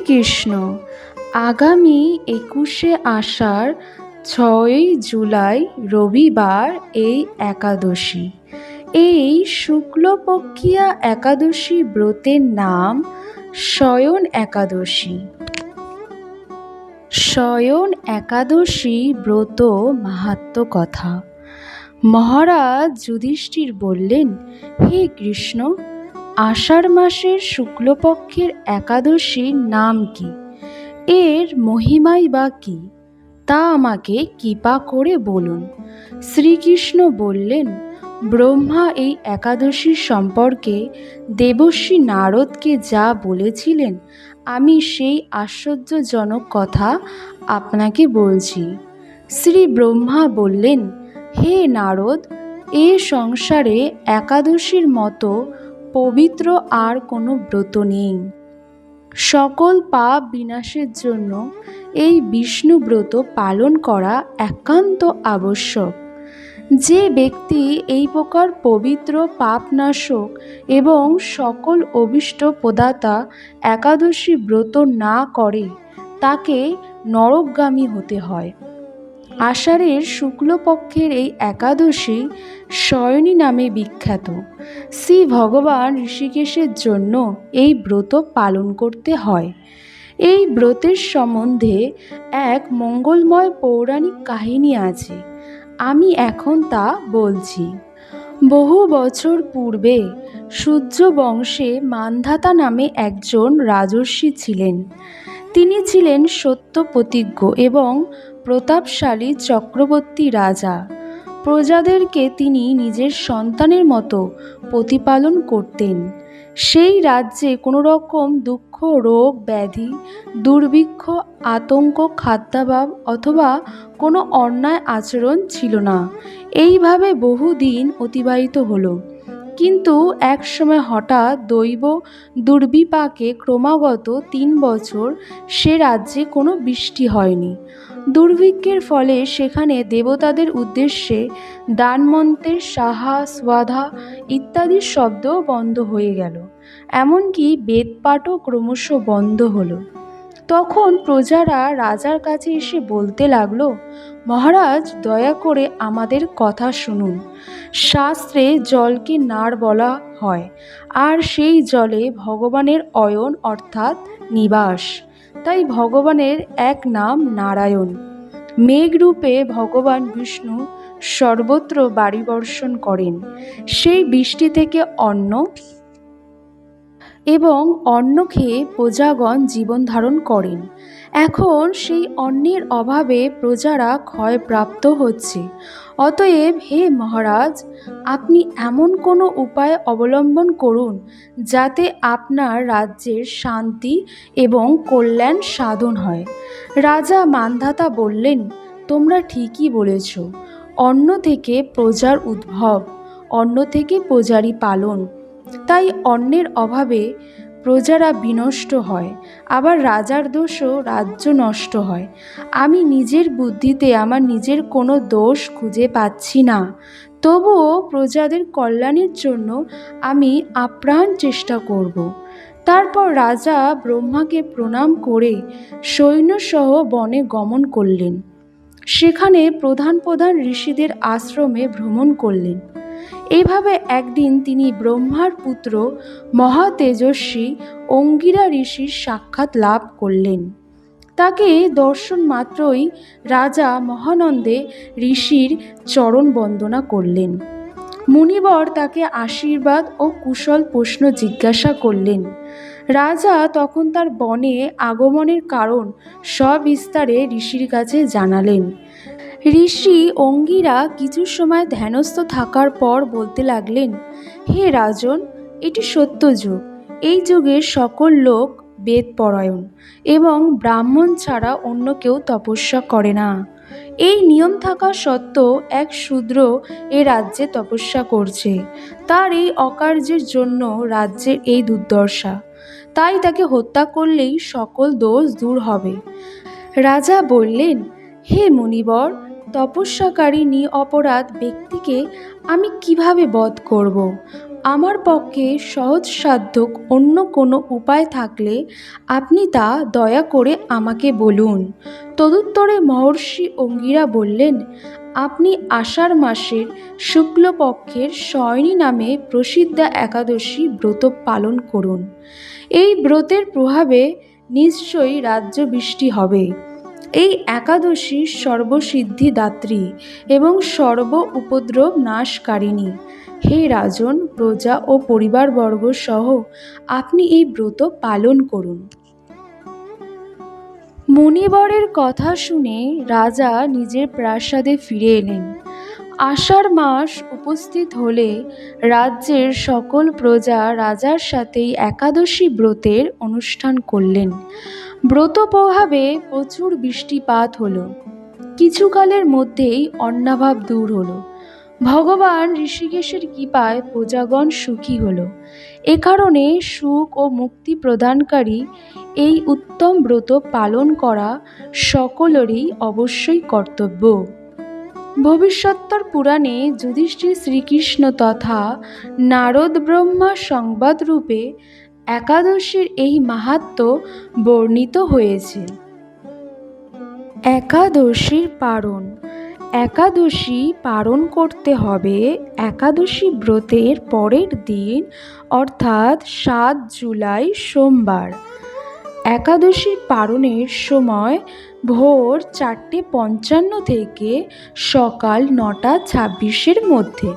শ্রীকৃষ্ণ। আগামী একুশে আষাঢ়, ছয়ই জুলাই, রবিবার এই একাদশী। এই শুক্লপক্ষিয়া একাদশী ব্রতের নাম শয়ন একাদশী। শয়ন একাদশী ব্রত মাহাত্ম কথা। মহারাজ যুধিষ্ঠির বললেন, হে কৃষ্ণ আষাঢ় মাসের শুক্লপক্ষের একাদশীর নাম কি? এর মহিমাই বা কি? তা আমাকে কৃপা করে বলুন। শ্রীকৃষ্ণ বললেন, ব্রহ্মা এই একাদশীর সম্পর্কে দেবশ্রী নারদকে যা বলেছিলেন, আমি সেই আশ্চর্যজনক কথা আপনাকে বলছি। শ্রী ব্রহ্মা বললেন, হে নারদ, এ সংসারে একাদশীর মতো পবিত্র আর কোনো ব্রত নেই। সকল পাপ বিনাশের জন্য এই বিষ্ণু ব্রত পালন করা একান্ত আবশ্যক। যে ব্যক্তি এই প্রকার পবিত্র পাপনাশক এবং সকল অভিষ্ট প্রদাতা একাদশী ব্রত না করে, তাকে নরকগামী হতে হয়। আষাঢ়ের শুক্লপক্ষের এই একাদশী শয়নী নামে বিখ্যাত। শ্রী ভগবান ঋষিকেশের জন্য এই ব্রত পালন করতে হয়। এই ব্রতের সম্বন্ধে এক মঙ্গলময় পৌরাণিক কাহিনী আছে। আমি এখন তা বলছি। বহু বছর পূর্বে সূর্য বংশে মান্ধাতা নামে একজন রাজর্ষি ছিলেন। তিনি ছিলেন সত্য প্রতিজ্ঞ এবং প্রতাপশালী চক্রবর্তী রাজা। প্রজাদেরকে তিনি নিজের সন্তানের মতো প্রতিপালন করতেন। সেই রাজ্যে কোনো রকম দুঃখ, রোগ, ব্যাধি, দুর্ভিক্ষ, আতঙ্ক, খাদ্যাভাব অথবা কোনো অন্যায় আচরণ ছিল না। এইভাবে বহুদিন অতিবাহিত হলো। কিন্তু এক সময় হঠাৎ দৈব দুর্বিপাকে ক্রমাগত তিন বছর সে রাজ্যে কোনো বৃষ্টি হয়নি। দুর্ভিক্ষের ফলে সেখানে দেবতাদের উদ্দেশ্যে দানমন্ত্রের সাহা, স্বাধা ইত্যাদি শব্দ বন্ধ হয়ে গেল। এমনকি বেদপাঠও ক্রমশ বন্ধ হলো। তখন প্রজারা রাজার কাছে এসে বলতে লাগল, মহারাজ, দয়া করে আমাদের কথা শুনুন। শাস্ত্রে জলকে নার বলা হয়, আর সেই জলে ভগবানের অয়ন অর্থাৎ নিবাস। তাই ভগবানের এক নাম নারায়ণ। মেঘরূপে ভগবান বিষ্ণু সর্বত্র বাড়ি বর্ষণ করেন। সেই বৃষ্টি থেকে অন্ন এবং অন্ন খেয়ে প্রজাগণ জীবন ধারণ করেন। এখন সেই অন্নের অভাবে প্রজারা ক্ষয়প্রাপ্ত হচ্ছে। অতএব হে মহারাজ, আপনি এমন কোনো উপায় অবলম্বন করুন যাতে আপনার রাজ্যের শান্তি এবং কল্যাণ সাধন হয়। রাজা মান্ধাতা বললেন, তোমরা ঠিকই বলেছ, অন্ন থেকে প্রজার উদ্ভব, অন্ন থেকে প্রজারই পালন তাই অন্যের অভাবে প্রজারা বিনষ্ট হয়, আবার রাজার দোষও রাজ্য নষ্ট হয়। আমি নিজের বুদ্ধিতে আমার নিজের কোনো দোষ খুঁজে পাচ্ছি না। তবুও প্রজাদের কল্যাণের জন্য আমি আপ্রাণ চেষ্টা করব। তারপর রাজা ব্রহ্মাকে প্রণাম করে সৈন্যসহ বনে গমন করলেন। সেখানে প্রধান প্রধান ঋষিদের আশ্রমে ভ্রমণ করলেন। এইভাবে একদিন তিনি ব্রহ্মার পুত্র মহা তেজস্বী অঙ্গিরা ঋষির সাক্ষাৎ লাভ করলেন। তাকে দর্শন মাত্রই রাজা মহানন্দে ঋষির চরণ বন্দনা করলেন। মুনিবর তাকে আশীর্বাদ ও কুশল প্রশ্ন জিজ্ঞাসা করলেন। রাজা তখন তার বনে আগমনের কারণ সবিস্তারে ঋষির কাছে জানালেন। ঋষি অঙ্গিরা কিছু সময় ধ্যানস্থ থাকার পর বলতে লাগলেন, হে রাজন, এটি সত্য যুগ। এই যুগের সকল লোক বেদ পরায়ণ এবং ব্রাহ্মণ ছাড়া অন্য কেউ তপস্যা করে না। এই নিয়ম থাকা সত্ত্বেও এক শূদ্র এ রাজ্যে তপস্যা করছে। তার এই অকার্যের জন্য রাজ্যের এই দুর্দশা। তাই তাকে হত্যা করলেই সকল দোষ দূর হবে। রাজা বললেন, হে মুনিবর তপস্যাকারী অপরাধ ব্যক্তিকে আমি কীভাবে বধ করব? আমার পক্ষে সহজসাধ্য অন্য কোনো উপায় থাকলে আপনি তা দয়া করে আমাকে বলুন। তদুত্তরে মহর্ষি অঙ্গিরা বললেন, আপনি আষাঢ় মাসের শুক্লপক্ষের শয়নী নামে প্রসিদ্ধা একাদশী ব্রত পালন করুন। এই ব্রতের প্রভাবে নিশ্চয়ই রাজ্য বৃষ্টি হবে। এই একাদশী সর্বসিদ্ধিদাত্রী এবং সর্ব উপদ্রব নাশকারিণী। হে রাজন, প্রজা ও পরিবারবর্গ সহ আপনি এই ব্রত পালন করুন। মণিবরের কথা শুনে রাজা নিজের প্রাসাদে ফিরে এলেন। আষাঢ় মাস উপস্থিত হলে রাজ্যের সকল প্রজা রাজার সাথেই একাদশী ব্রতের অনুষ্ঠান করলেন। ব্রত প্রভাবে প্রচুর বৃষ্টিপাত হলো। কিছুকালের মধ্যেই অন্নাভাব দূর হলো। ভগবান ঋষিকেশের কৃপায় প্রজাগণ সুখী হল। এ কারণে সুখ ও মুক্তি প্রদানকারী এই উত্তম ব্রত পালন করা সকলেরই অবশ্যই কর্তব্য। ভবিষ্যোত্তর পুরাণে যুধিষ্ঠির শ্রীকৃষ্ণ তথা নারদ ব্রহ্মা সংবাদরূপে একাদশীর এই মাহাত্ম্য বর্ণিত হয়েছে। একাদশীর পারণ। একাদশী পালন করতে হবে একাদশী ব্রতের পরের দিন, অর্থাৎ সাত জুলাই সোমবার। একাদশী পালনের সময় ভোর চারটে পঞ্চান্ন থেকে সকাল নটা ছাব্বিশের মধ্যে।